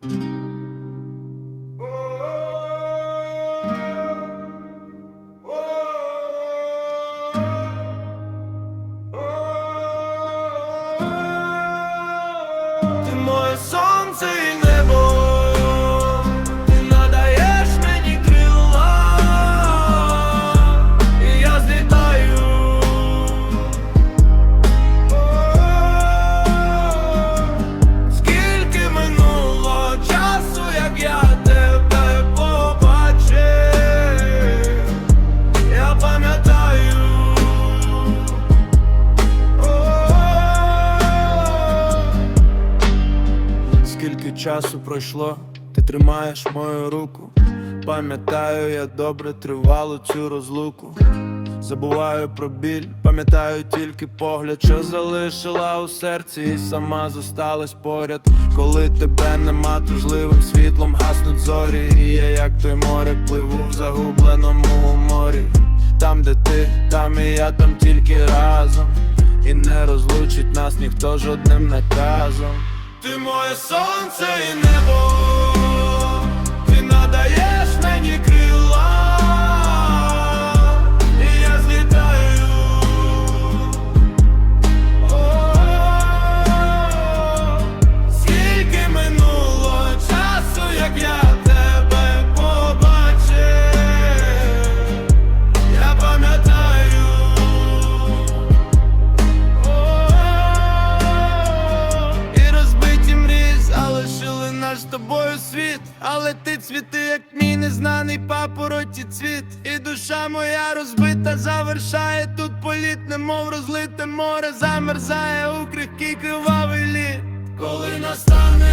Ти Скільки часу пройшло, ти тримаєш мою руку. Пам'ятаю, я добре тривалу цю розлуку. Забуваю про біль, пам'ятаю тільки погляд, що залишила у серці, і сама зосталась поряд. Коли тебе нема, тужливим світлом гаснуть зорі. І я, як той море, пливу в загубленому морі. Там, де ти, там і я, там тільки разом. І не розлучить нас ніхто жодним наказом. Ти моє сонце і небо, але ти цвіти, як мій незнаний папороті цвіт, і душа моя розбита завершає тут політ, немов розлите море, замерзає у крихкий кривавий лід. Коли настане